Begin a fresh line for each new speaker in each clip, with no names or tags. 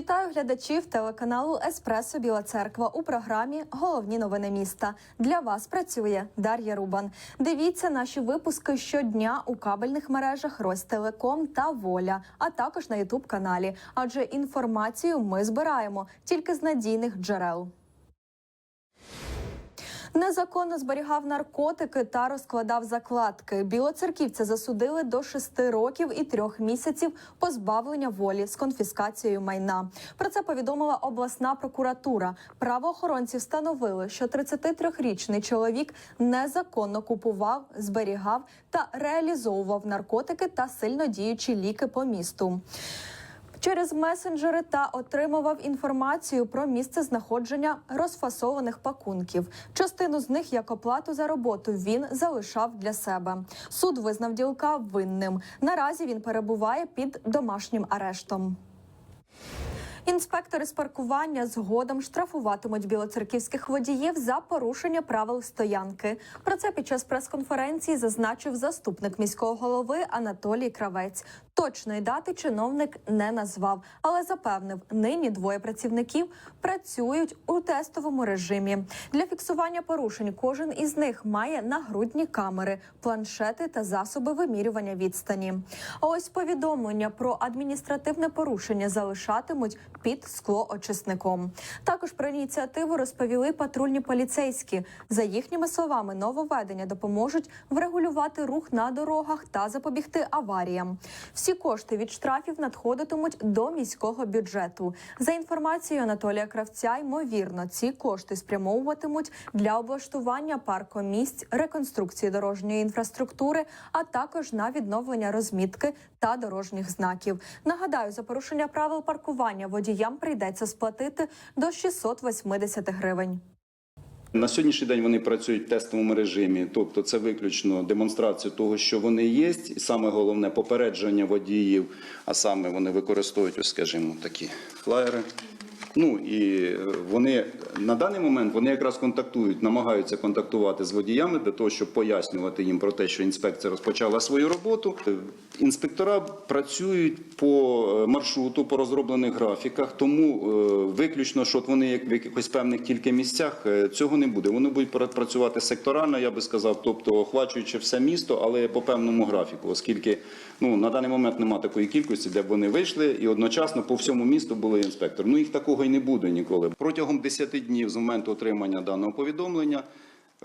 Вітаю глядачів телеканалу Еспресо Біла Церква у програмі Головні новини міста. Для вас працює Дар'я Рубан. Дивіться наші випуски щодня у кабельних мережах Ростелеком та Воля, а також на Ютуб каналі. Адже інформацію ми збираємо тільки з надійних джерел. Незаконно зберігав наркотики та розкладав закладки. Білоцерківця засудили до шести років і трьох місяців позбавлення волі з конфіскацією майна. Про це повідомила обласна прокуратура. Правоохоронці встановили, що 33-річний чоловік незаконно купував, зберігав та реалізовував наркотики та сильнодіючі ліки по місту через месенджери та отримував інформацію про місце знаходження розфасованих пакунків. Частину з них як оплату за роботу він залишав для себе. Суд визнав ділка винним. Наразі він перебуває під домашнім арештом. Інспектори з паркування згодом штрафуватимуть білоцерківських водіїв за порушення правил стоянки. Про це під час прес-конференції зазначив заступник міського голови Анатолій Кравець. Точної дати чиновник не назвав, але запевнив, нині двоє працівників працюють у тестовому режимі. Для фіксування порушень кожен із них має нагрудні камери, планшети та засоби вимірювання відстані. А ось повідомлення про адміністративне порушення залишатимуть під склоочисником. Також про ініціативу розповіли патрульні поліцейські. За їхніми словами, нововведення допоможуть врегулювати рух на дорогах та запобігти аваріям. Всі кошти від штрафів надходитимуть до міського бюджету. За інформацією Анатолія Кравця, ймовірно, ці кошти спрямовуватимуть для облаштування паркомісць, реконструкції дорожньої інфраструктури, а також на відновлення розмітки та дорожніх знаків. Нагадаю, за порушення правил паркування водіям прийдеться сплатити до 680 гривень.
На сьогоднішній день вони працюють в тестовому режимі, тобто це виключно демонстрація того, що вони є, і саме головне попередження водіїв, а саме вони використовують, скажімо, такі флаєри. Ну і е, вони на даний момент вони якраз контактують, намагаються контактувати з водіями для того, щоб пояснювати їм про те, що інспекція розпочала свою роботу. Е, Інспектора працюють по е, маршруту, по розроблених графіках, тому виключно, що вони як в якихось певних тільки місцях, цього не буде. Вони будуть пра- працювати секторально, я би сказав, тобто охвачуючи все місто, але по певному графіку, оскільки ну на даний момент немає такої кількості, де б вони вийшли і одночасно по всьому місту були інспектори. Ну їх такого і не буде ніколи. Протягом 10 днів з моменту отримання даного повідомлення.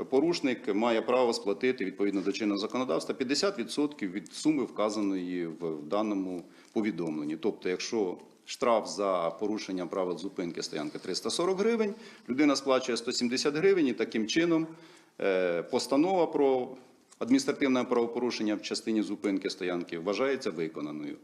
Порушник має право сплатити відповідно до чинного законодавства 50% від суми вказаної в в даному повідомленні. Тобто, якщо штраф за порушення правил зупинки стоянки 340 гривень, людина сплачує 170 гривень і таким чином е, постанова про адміністративне правопорушення в частині зупинки стоянки вважається виконаною.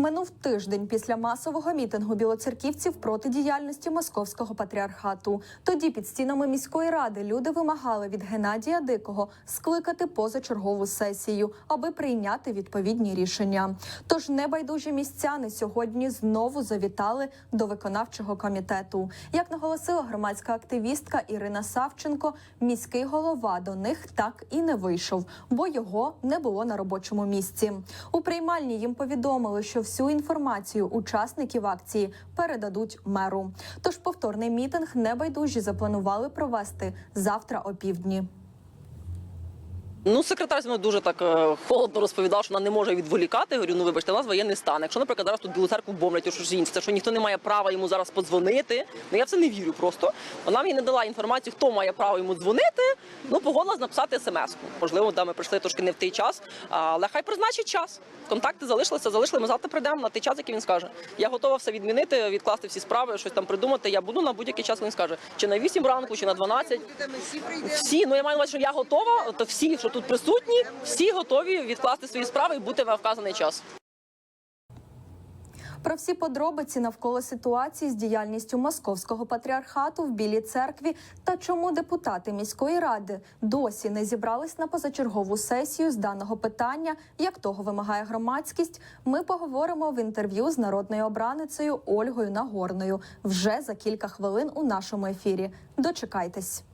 Минув тиждень після масового мітингу білоцерківців проти діяльності московського патріархату. Тоді під стінами міської ради люди вимагали від Геннадія Дикого скликати позачергову сесію, аби прийняти відповідні рішення. Тож небайдужі містяни сьогодні знову завітали до виконавчого комітету. Як наголосила громадська активістка Ірина Савченко, міський голова до них так і не вийшов, бо його не було на робочому місці. У приймальні їм повідомили, що всю інформацію учасників акції передадуть меру. Тож повторний мітинг небайдужі запланували провести завтра опівдні.
Ну, секретар мною дуже так е, холодно розповідав, що вона не може відволікати. Я говорю, ну вибачте, у нас воєнний стан. Якщо, наприклад, зараз тут білу церкву бомблять у Шушинці, це що ніхто не має права йому зараз подзвонити. Ну я в це не вірю просто. Вона мені не дала інформацію, хто має право йому дзвонити. Ну, погодилась написати смс-ку. Можливо, да, ми прийшли трошки не в той час, але хай призначить час. Контакти залишилися, залишили. Ми завтра прийдемо на той час, який він скаже. Я готова все відмінити, відкласти всі справи, щось там придумати. Я буду на будь-який час, він скаже, чи на 8 ранку, чи на 12. Всі, ну я маю на увазі, що я готова, то всі, що тут присутні, всі готові відкласти свої справи і бути в вказаний час.
Про всі подробиці навколо ситуації з діяльністю московського патріархату в Білій церкві та чому депутати міської ради досі не зібрались на позачергову сесію з даного питання, як того вимагає громадськість. Ми поговоримо в інтерв'ю з народною обраницею Ольгою Нагорною вже за кілька хвилин у нашому ефірі. Дочекайтесь.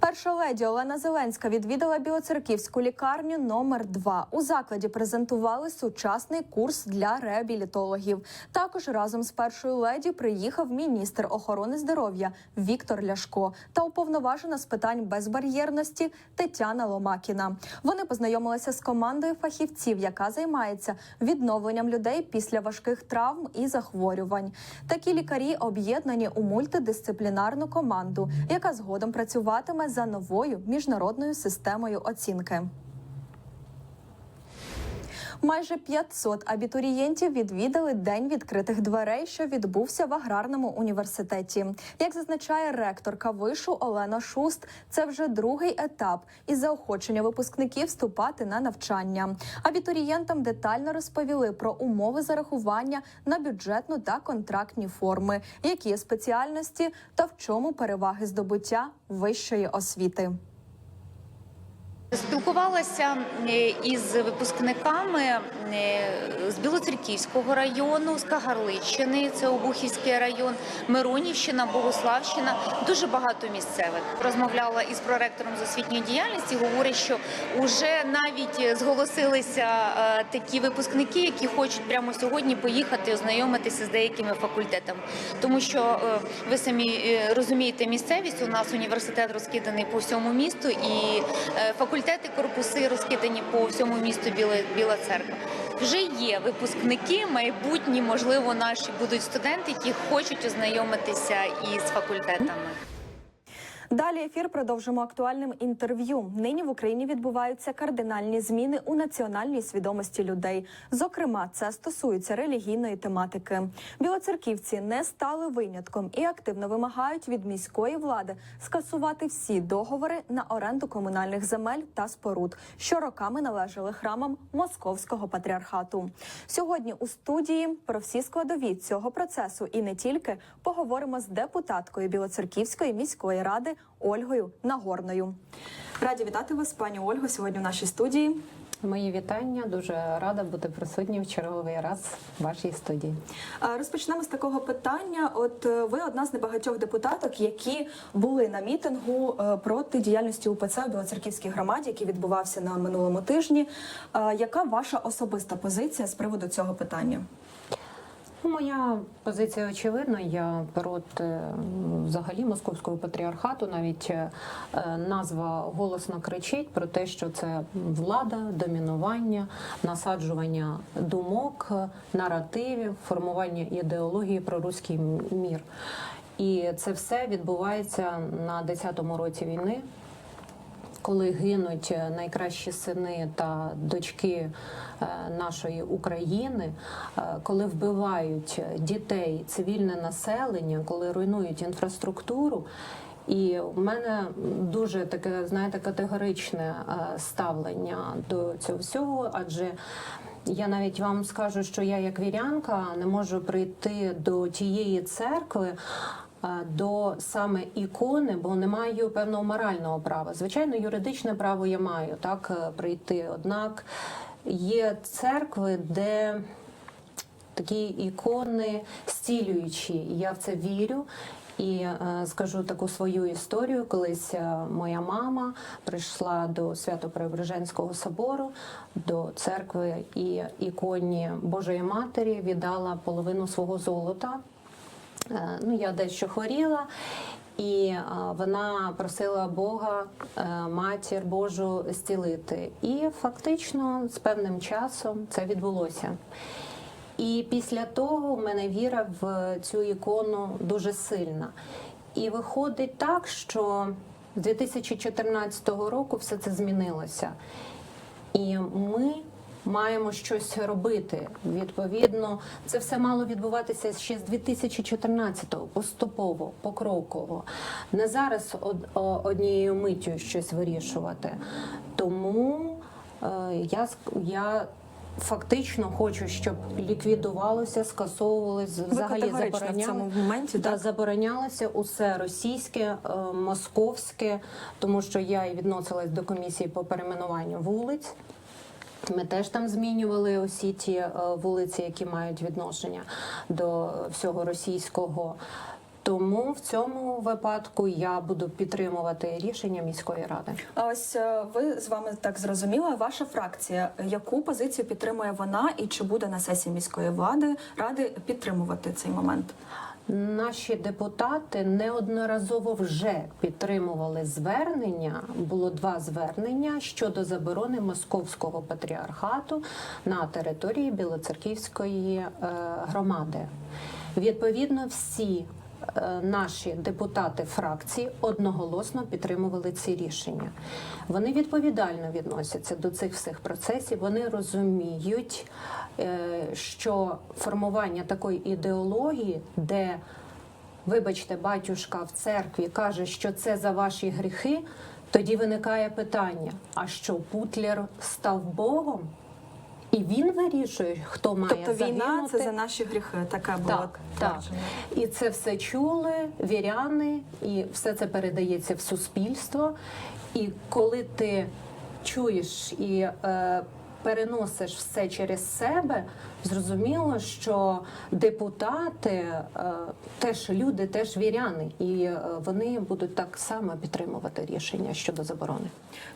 Перша леді Олена Зеленська відвідала Білоцерківську лікарню номер 2 У закладі презентували сучасний курс для реабілітологів. Також разом з першою леді приїхав міністр охорони здоров'я Віктор Ляшко та уповноважена з питань безбар'єрності Тетяна Ломакіна. Вони познайомилися з командою фахівців, яка займається відновленням людей після важких травм і захворювань. Такі лікарі об'єднані у мультидисциплінарну команду, яка згодом працюватиме за новою міжнародною системою оцінки. Майже 500 абітурієнтів відвідали день відкритих дверей, що відбувся в аграрному університеті. Як зазначає ректорка вишу Олена Шуст, це вже другий етап із заохочення випускників вступати на навчання. Абітурієнтам детально розповіли про умови зарахування на бюджетну та контрактні форми, які є спеціальності та в чому переваги здобуття вищої освіти.
Спілкувалася е, із випускниками е, з Білоцерківського району, з Кагарличчини, це Обухівський район, Миронівщина, Богославщина, дуже багато місцевих. Розмовляла із проректором з освітньої діяльності. Говорить, що вже навіть зголосилися е, такі випускники, які хочуть прямо сьогодні поїхати ознайомитися з деякими факультетами, тому що ви самі розумієте, місцевість у нас університет розкиданий по всьому місту і е, факультети, корпуси розкидані по всьому місту Біла, Біла Церква. Вже є випускники, майбутні, можливо, наші будуть студенти, які хочуть ознайомитися із факультетами.
Далі ефір продовжимо актуальним інтерв'ю. Нині в Україні відбуваються кардинальні зміни у національній свідомості людей. Зокрема, це стосується релігійної тематики. Білоцерківці не стали винятком і активно вимагають від міської влади скасувати всі договори на оренду комунальних земель та споруд, що роками належали храмам московського патріархату. Сьогодні у студії про всі складові цього процесу і не тільки поговоримо з депутаткою Білоцерківської міської ради Ольгою Нагорною. Раді вітати вас, пані Ольго, сьогодні в нашій студії.
Мої вітання. Дуже рада бути присутнім в черговий раз в вашій студії.
Розпочнемо з такого питання. От е, ви одна з небагатьох депутаток, які були на мітингу е, проти діяльності УПЦ у Білоцерківській громаді, який відбувався на минулому тижні. Яка ваша особиста позиція з приводу цього питання?
Ну, Моя позиція очевидна. Я проти взагалі московського патріархату. Навіть е, назва голосно кричить про те, що це влада, домінування, насаджування думок, е, наративів, формування ідеології про руський мір. І це все відбувається на 10-му році війни. Коли гинуть е, найкращі сини та дочки е, нашої України, е, коли вбивають дітей, цивільне населення, коли руйнують інфраструктуру. І в мене дуже таке, знаєте, категоричне ставлення до цього всього, адже я навіть вам скажу, що я як вірянка не можу прийти до тієї церкви. Е, До саме ікони, бо не маю певного морального права. Звичайно, юридичне право я маю так е, прийти. Однак є церкви, де такі ікони стілюючі. Я в це вірю. І е, скажу таку свою історію. Колись моя мама прийшла до Свято-Преображенського собору, до церкви і іконі Божої Матері віддала половину свого золота. Е, ну, я дещо хворіла, і е, вона просила Бога, е, матір Божу, зцілити. І фактично з певним часом це відбулося. І після того в мене віра в цю ікону дуже сильна. І виходить так, що з 2014 року все це змінилося. І ми маємо щось робити. Відповідно, це все мало відбуватися ще з 2014-го, поступово, покроково. Не зараз од- однією миттю щось вирішувати. Тому е, я, я фактично хочу, щоб ліквідувалося, скасовувалося, взагалі
в моменті,
Да,
так?
заборонялося усе російське, е, московське, тому що я і відносилась до комісії по перейменуванню вулиць. Ми теж там змінювали усі ті е, вулиці, які мають відношення до всього російського. Тому в цьому випадку я буду підтримувати рішення міської ради.
А ось е, ви з вами так зрозуміла. Ваша фракція, яку позицію підтримує вона, і чи буде на сесії міської влади ради підтримувати цей момент?
Наші депутати неодноразово вже підтримували звернення. Було два звернення щодо заборони московського патріархату на території Білоцерківської е, громади. Відповідно, всі наші депутати фракції одноголосно підтримували ці рішення. Вони відповідально відносяться до цих всіх процесів. Вони розуміють, е, що формування такої ідеології, де, вибачте, батюшка в церкві каже, що це за ваші гріхи, тоді виникає питання: а що Путлер став Богом? І він вирішує, хто має
Тобто війна це за наші гріхи. Така була
Так, так. І це все чули віряни, і все це передається в суспільство. І коли ти чуєш і е, переносиш все через себе, зрозуміло, що депутати е, теж люди, теж віряни, і е, вони будуть так само підтримувати рішення щодо заборони.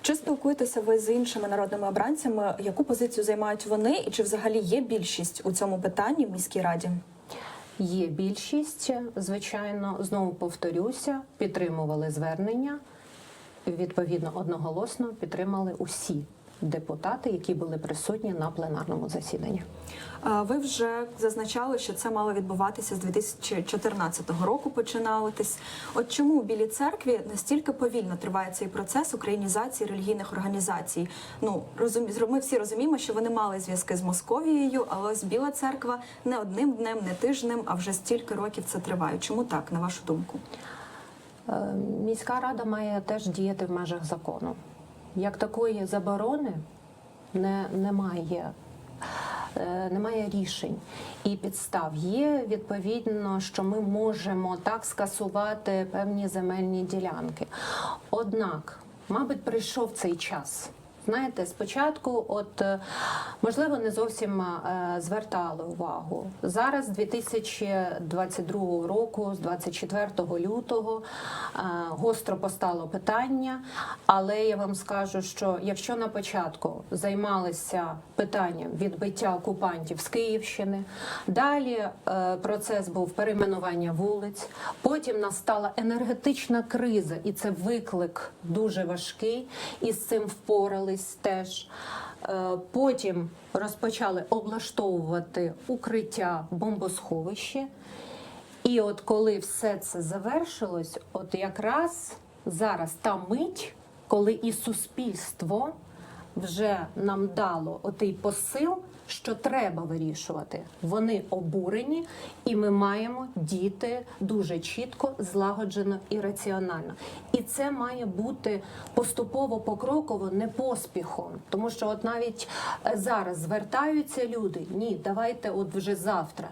Чи спілкуєтеся ви з іншими народними обранцями? Яку позицію займають вони, і чи взагалі є більшість у цьому питанні в міській раді?
Є більшість, звичайно, знову повторюся, підтримували звернення. Відповідно, одноголосно підтримали усі депутати, які були присутні на пленарному засіданні.
Ви вже зазначали, що це мало відбуватися з 2014 року. Починалось. От чому у Білій церкві настільки повільно триває цей процес українізації релігійних організацій? Ну розумі, ми всі розуміємо, що вони мали зв'язки з Московією, але ось Біла церква не одним днем, не тижнем, а вже стільки років це триває. Чому так, на вашу думку?
Е, Міська рада має теж діяти в межах закону. Як такої заборони не, немає. Е, Немає рішень і підстав. Є відповідно, що ми можемо так скасувати певні земельні ділянки. Однак, мабуть, прийшов цей час. Знаєте, спочатку, от е, можливо, не зовсім е, звертали увагу. Зараз, 2022 року, з 24 лютого, е, гостро постало питання. Але я вам скажу, що якщо на початку займалися питанням відбиття окупантів з Київщини, далі процес був перейменування вулиць, потім настала енергетична криза, і це виклик дуже важкий, і з цим впорались теж. Е, Потім розпочали облаштовувати укриття бомбосховище. І от коли все це завершилось, от якраз зараз та мить, коли і суспільство вже нам дало отий посил, що треба вирішувати. Вони обурені, і ми маємо діяти дуже чітко, злагоджено і раціонально. І це має бути поступово покроково, не поспіхом. Тому що, от навіть е, зараз звертаються люди: ні, давайте, от вже завтра.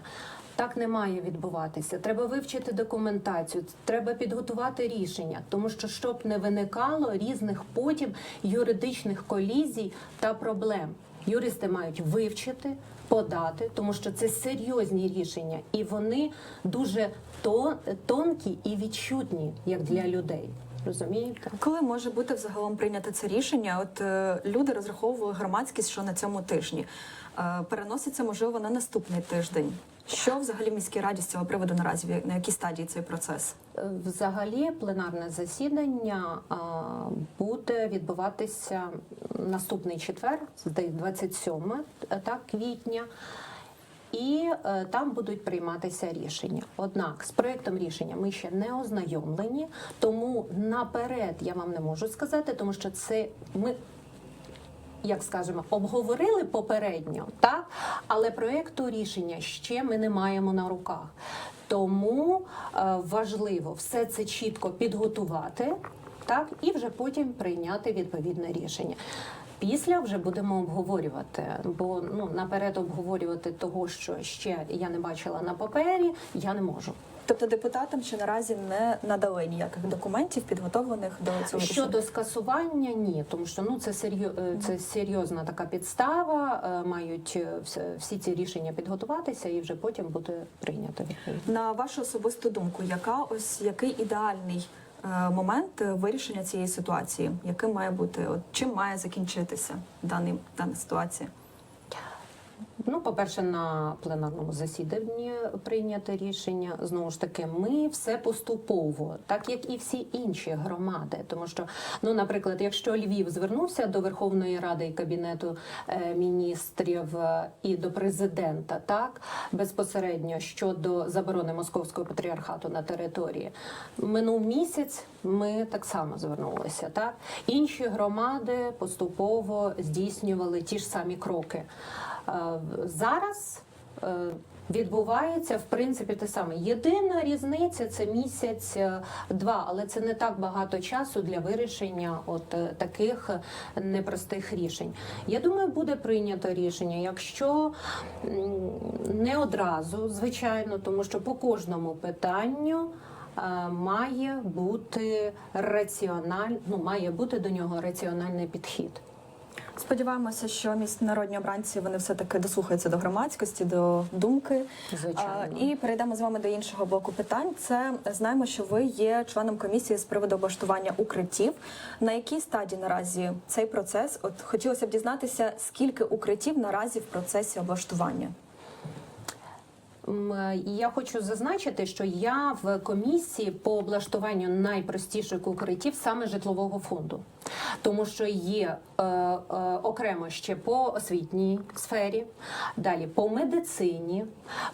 Так не має відбуватися. Треба вивчити документацію, треба підготувати рішення, тому що щоб не виникало різних потім юридичних колізій та проблем. Юристи мають вивчити, подати, тому що це серйозні рішення, і вони дуже то- тонкі і відчутні, як для людей. Розумієте?
Коли може бути взагалом прийнято це рішення? От е, люди розраховували громадськість, що на цьому тижні е, переноситься, можливо, на наступний тиждень. Що взагалі міській раді з цього приводу наразі на якій стадії цей процес?
Е, Взагалі, пленарне засідання буде відбуватися наступний четвер, десь 27 е, так, квітня. І е, там будуть прийматися рішення. Однак з проєктом рішення ми ще не ознайомлені, тому наперед я вам не можу сказати, тому що це ми. Як скажемо, обговорили попередньо, так але проєкту рішення ще ми не маємо на руках. Тому е, важливо все це чітко підготувати, так і вже потім прийняти відповідне рішення. Після вже будемо обговорювати, бо ну наперед обговорювати того, що ще я не бачила на папері, я не можу.
Тобто депутатам ще наразі не надали ніяких документів, підготовлених до цього рішення?
Щодо скасування, ні, тому що ну це серйо... е, це серйозна така підстава. е, Мають е, всі ці рішення підготуватися і вже потім буде прийнято.
На вашу особисту думку, яка ось який ідеальний момент вирішення цієї ситуації? Яким має бути? От чим має закінчитися даний дана ситуація?
Ну, по-перше, на пленарному засіданні прийняти рішення. Знову ж таки, ми все поступово, так як і всі інші громади. Тому що, ну, наприклад, якщо Львів звернувся до Верховної Ради і Кабінету е, міністрів е, і до президента, так безпосередньо щодо заборони московського патріархату на території, минув місяць. Ми так само звернулися. Так інші громади поступово здійснювали ті ж самі кроки. Зараз е, відбувається в принципі те саме. Єдина різниця це місяць е, але це не так багато часу для вирішення от е, таких непростих рішень. Я думаю, буде прийнято рішення, якщо не одразу, звичайно, тому що по кожному питанню. Має бути раціональ, ну має бути до нього раціональний підхід.
Сподіваємося, що місць народні обранці вони все таки дослухаються до громадськості, до думки.
Звичайно.
А, І перейдемо з вами до іншого блоку питань. Це знаємо, що ви є членом комісії з приводу облаштування укриттів. На якій стадії наразі цей процес? От хотілося б дізнатися, скільки укриттів наразі в процесі облаштування.
Я хочу зазначити, що я в комісії по облаштуванню найпростіших укриттів саме житлового фонду, тому що є е, е, окремо ще по освітній сфері, далі по медицині,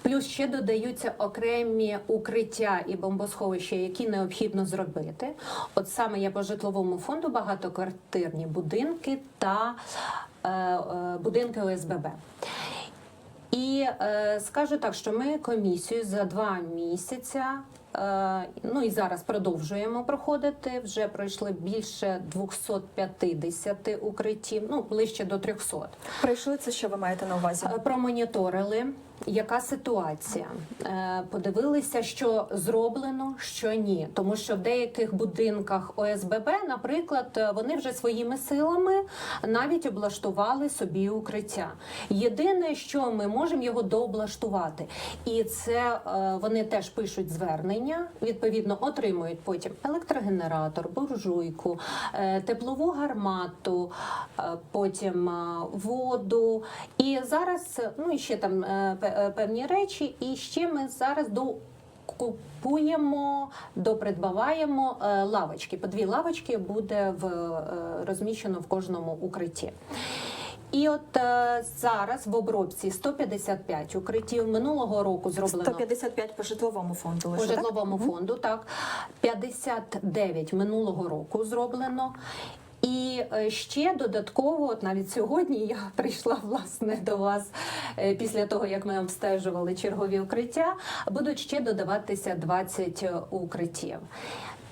плюс ще додаються окремі укриття і бомбосховища, які необхідно зробити. От саме я по житловому фонду багатоквартирні будинки та е, будинки ОСББ. І е, скажу так, що ми комісію за два місяця. Е, Ну і зараз продовжуємо проходити. Вже пройшли більше 250 укриттів, ну ближче до 300.
Прийшли це, що ви маєте на увазі?
Е, Промоніторили, яка ситуація. Е, Подивилися, що зроблено, що ні. Тому що в деяких будинках ОСББ, наприклад, вони вже своїми силами навіть облаштували собі укриття. Єдине, що ми можемо його дооблаштувати, і це вони теж пишуть звернення. Відповідно, отримують потім електрогенератор, буржуйку, е, теплову гармату, е, потім е, воду. І зараз ну і ще там пе- певні речі, і ще ми зараз до. Купуємо, допридбаваємо лавочки. По дві лавочки буде в розміщено в кожному укритті. І от е, зараз в обробці 155 укриттів минулого року зроблено
155 по житловому фонду
по
лише, так?
житловому фонду, так 59 минулого року зроблено. І е, ще додатково, от навіть сьогодні я прийшла власне до вас е, після того, як ми обстежували чергові укриття, будуть ще додаватися 20 укриттів.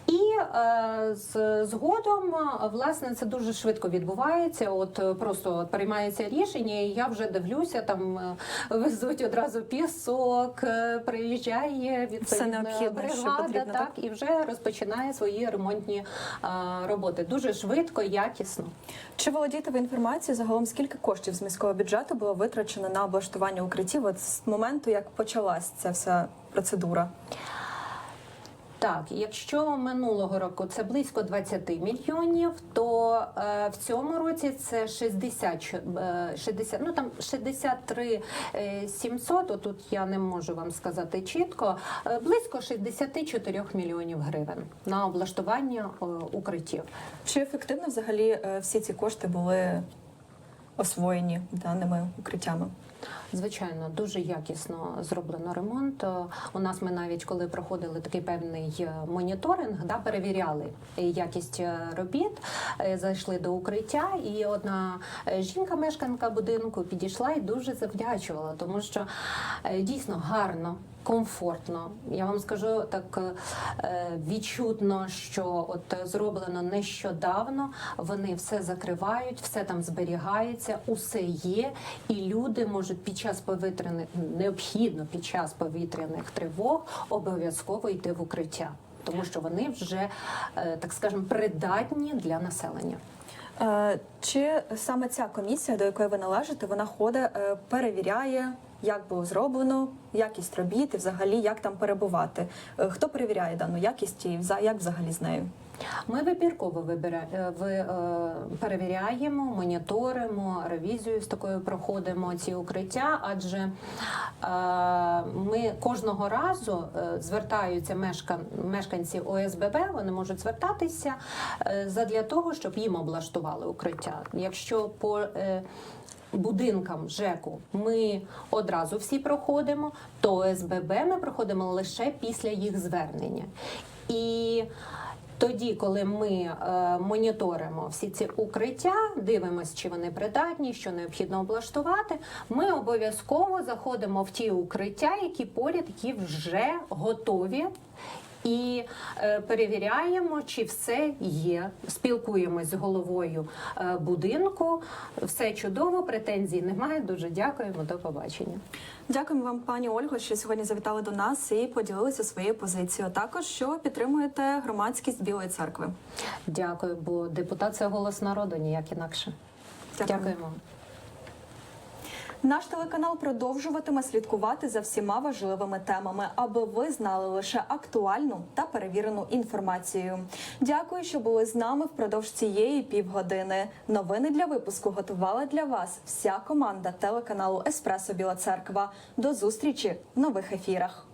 І е, з, згодом, власне, це дуже швидко відбувається. От е, просто от приймається рішення, і я вже дивлюся, там е, везуть одразу пісок, е, приїжджає відповідна
необхідне,
бригада,
потрібно,
так, і вже розпочинає свої ремонтні е, роботи. Дуже швидко, якісно.
Чи володієте ви інформацією загалом, скільки коштів з міського бюджету було витрачено на облаштування укриттів от з моменту, як почалась ця вся процедура?
Так, якщо минулого року це близько 20 мільйонів, то е, в цьому році це 60, що- е, 60 ну там 63 е, 700, отут я не можу вам сказати чітко, е, близько 64 мільйонів гривень на облаштування е, укриттів.
Чи ефективно взагалі е, всі ці кошти були освоєні даними укриттями?
Звичайно, дуже якісно зроблено ремонт. У нас ми навіть коли проходили такий певний е, моніторинг, да, перевіряли якість е, робіт, е, зайшли до укриття, і одна е, жінка, мешканка будинку, підійшла і дуже завдячувала, тому що дійсно гарно. Комфортно. Я вам скажу так е, відчутно, що от зроблено нещодавно. Вони все закривають, все там зберігається, усе є, і люди можуть під час повітряних необхідно під час повітряних тривог обов'язково йти в укриття, тому що вони вже е, так скажемо придатні для населення.
Е, Чи саме ця комісія, до якої ви належите, вона ходить, перевіряє, як було зроблено, якість робіт і взагалі як там перебувати? Е, Хто перевіряє дану якість і як взагалі з нею?
Ми вибірково вибира... е, ви, е, перевіряємо, моніторимо, ревізію з такою проходимо ці укриття, адже ми кожного разу звертаються мешкан... мешканці ОСББ, вони можуть звертатися задля того, щоб їм облаштували укриття. Якщо по будинкам ЖЕКу ми одразу всі проходимо, то ОСББ ми проходимо лише після їх звернення. І тоді, коли ми е, моніторимо всі ці укриття, дивимося, чи вони придатні, що необхідно облаштувати, ми обов'язково заходимо в ті укриття, які поряд, які вже готові. І е, перевіряємо, чи все є. Спілкуємось з головою е, будинку. Все чудово, претензій немає. Дуже дякуємо. До побачення.
Дякуємо вам, пані Ольго, що сьогодні завітали до нас і поділилися своєю позицією. Також що підтримуєте громадськість Білої церкви.
Дякую, бо депутат це голос народу, ніяк інакше.
Дякую.
Дякуємо.
Наш телеканал продовжуватиме слідкувати за всіма важливими темами, аби ви знали лише актуальну та перевірену інформацію. Дякую, що були з нами впродовж цієї півгодини. Новини для випуску готувала для вас вся команда телеканалу Еспресо Біла Церква. До зустрічі в нових ефірах.